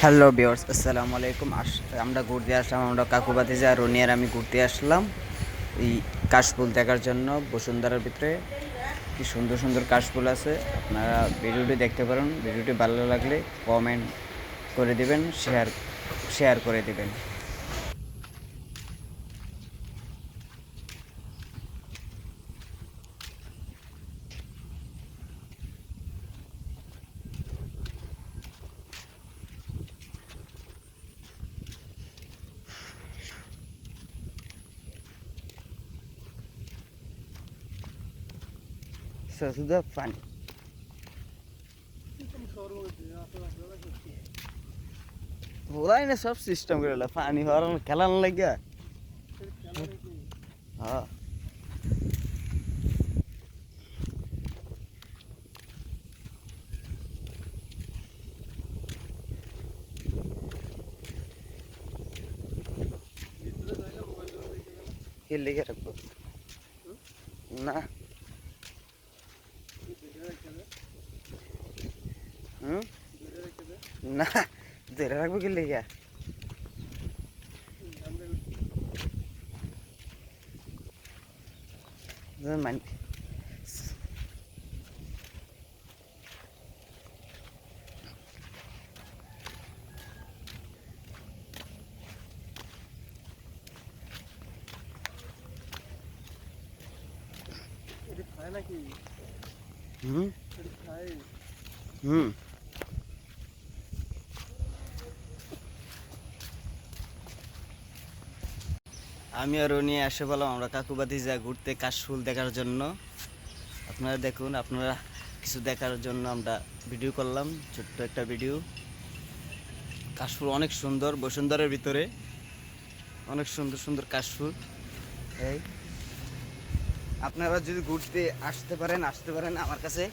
Hello বিয়ার্স আসসালামু আলাইকুম আস- আমরা ঘুরতে আসলাম, আমরা কাকুবাতি যা রনিয়ার আমি ঘুরতে আসলাম এই কাশফুল দেখার জন্য, বসুন্ধরার ভিতরে। কি সুন্দর সুন্দর কাশফুল আছে। আপনারা ভিডিওটি দেখতে পারেন। ভিডিওটি ভালো লাগলে কমেন্ট করে দেবেন শেয়ার শেয়ার করে দিবেন। শুধু পানি। ওরাই না সব সিস্টেম করে। পানি হওয়ার খেলান লাগিয়া। হ্যাঁ। লেগে রাখব না। হুম? না ধরে রাখব কি লেগে? মানে হুম? হুম। আমি আর নিয়ে এসে বললাম, আমরা কাকুবাদি যা ঘুরতে কাশফুল দেখার জন্য। আপনারা দেখুন, আপনারা কিছু দেখার জন্য আমরা ভিডিও করলাম, ছোট্ট একটা ভিডিও কাশফুল অনেক সুন্দর, বসুন্ধরের ভিতরে। অনেক সুন্দর সুন্দর কাশফুল। এই। আপনারা যদি ঘুরতে আসতে পারেন আসতে পারেন আমার কাছে।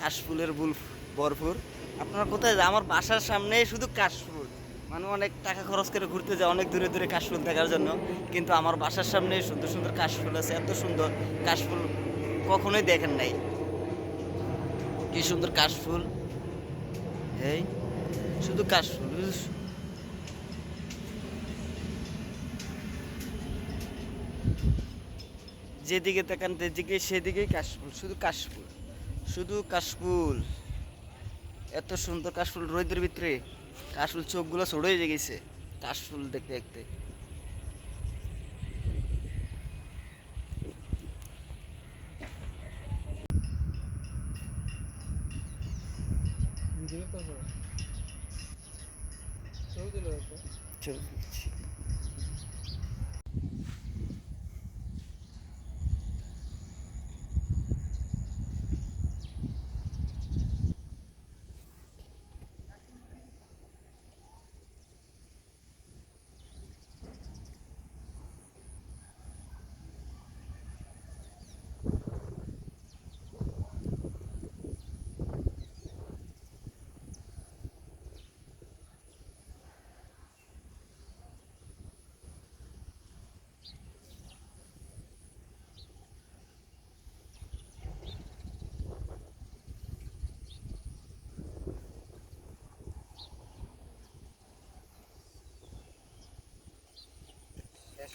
কাশফুলের বুল ভরপুর। আপনারা কোথায়? আমার বাসার সামনে শুধু কাশফুল। মানে অনেক টাকা খরচ করে ঘুরতে যায় অনেক দূরে দূরে কাশফুল দেখার জন্য। কিন্তু আমার বাসার সামনে সুন্দর সুন্দর কাশফুল আছে, এত সুন্দর কাশফুল কখনোই দেখেন নাই। কি সুন্দর কাশফুল। এই, শুধু কাশফুল। যেদিকে তাকান যেদিকে সেদিকেই কাশফুল, শুধু কাশফুল শুধু কাশফুল। এত সুন্দর কাশফুল রোদের ভিতরে। কাশফুল চোখগুলো ছোট হয়ে গেছে। কাশফুল দেখতে দেখতে। ছবি দিচ্ছি। হুম। আয়।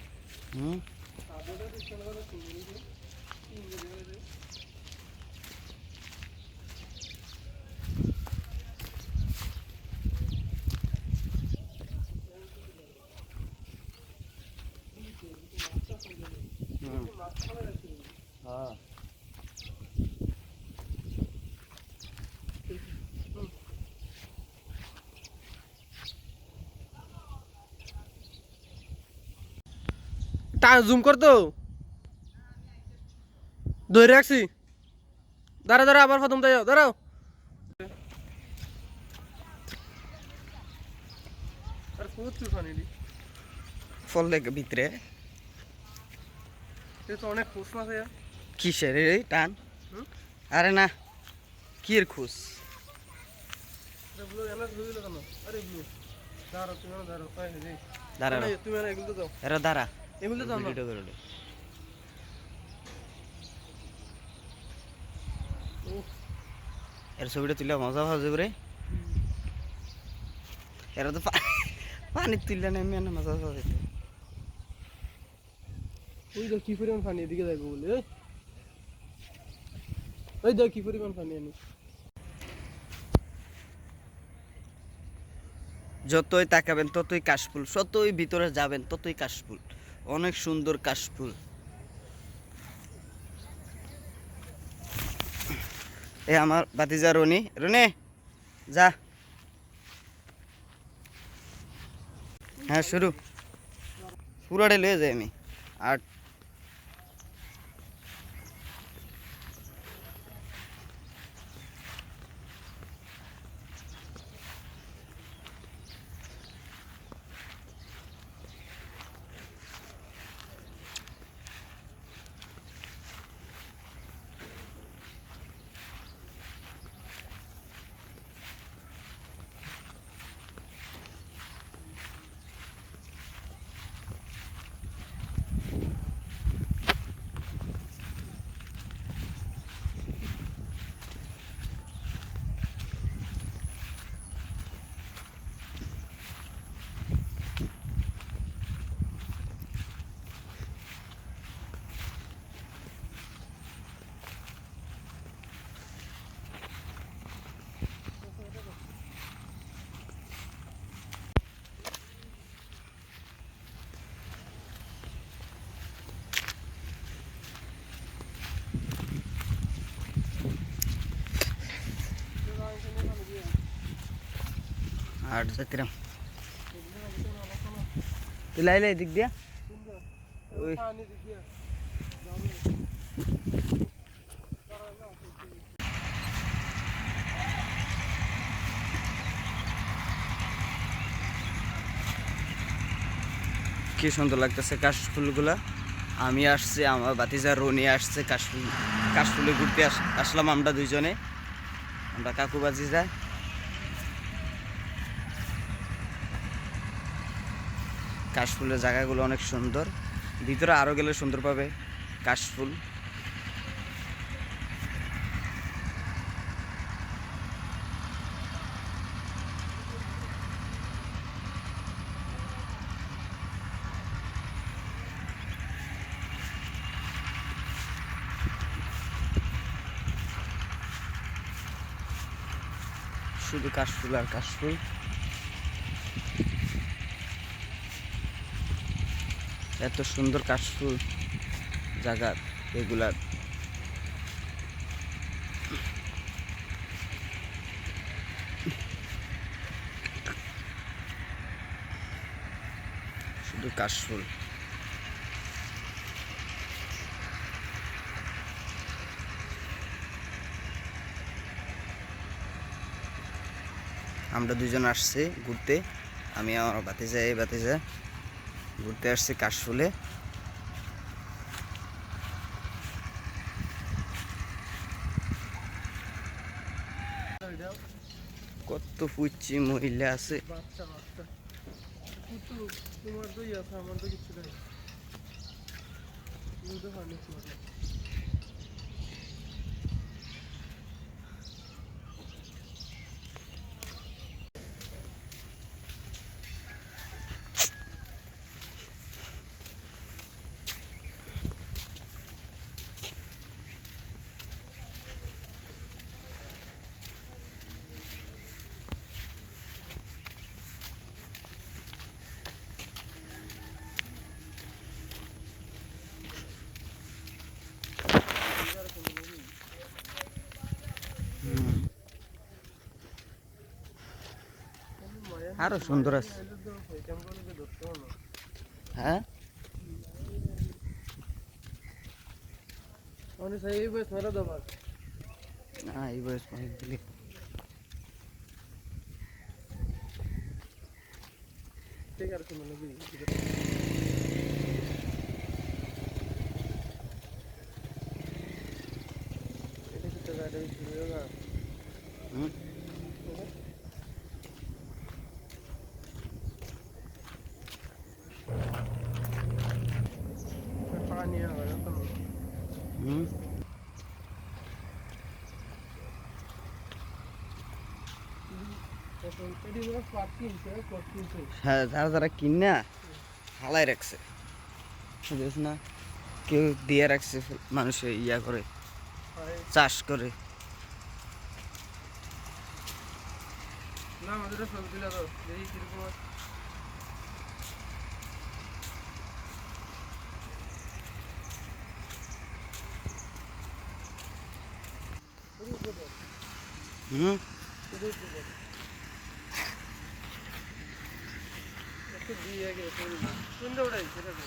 সাজুটা টা জুম কর তো। ধরে রাখছি। দাঁড়া দাঁড়া আবার প্রথম তাই যাও। দাঁড়াও। ফল ভিতরে। অনেক মাছ কিসের এই টান। আরে না কি এর খুশ দাঁড়া দাঁড়া। এগুলো করে। এর ছবিটা মজা পাওয়া যাবে রে এরা তো পা- পানি তুললে না এমনি মজা ওই দেখ কি পরিমাণ পানি এদিকে যাবে বলে এই। ওই দেখ কি পরিমাণ পানি আনি যতই তাকাবেন ততই কাশফুল যতই ভিতরে যাবেন ততই কাশফুল। অনেক সুন্দর কাশফুল। এ আমার বাতিজা রনি। রনি, যা। হ্যাঁ শুরু। পুরাটাই লয়ে যাই আমি। আর কি সুন্দর লাগতেছে কাশফুলগুলা। আমি আসছি, আমার বাতিজা রনি আসছে, কাশফুল কাশফুলে ঘুরতে আস- আসলাম আমরা দুইজনে। আমরা কাকু বাজিজা কাশফুলের জায়গাগুলো অনেক সুন্দর। ভিতরে আরও গেলে সুন্দর পাবে কাশফুল। শুধু কাশফুল আর কাশফুল। এত সুন্দর কাশফুল জায়গা এগুলার শুধু কাশফুল। আমরা দুজন আসছি ঘুরতে। আমি আমার বাতি যাই এই বাতি যাই ঘুরতে আসছে কাশফুলে। কত পুচ্ছি মহিলা আছে। তোমার তো ইয়ে আছে, আমার তো কিছু নেই। আরও সুন্দর আছে। হ্যাঁ? না এই বয়স অনেক দিলে। ঠিক আছে মানে Hmm? হ্যাঁ যারা যারা কিনা হালাই রাখছে। বুঝিস না? কেউ দিয়ে রাখছে মানুষে ইয়া করে চাষ করে। না আমাদের সব দিলে তো দেখি কীরকম আছে। হুম একটু দিয়ে গেছে কোনটা ওটাই সেটা তো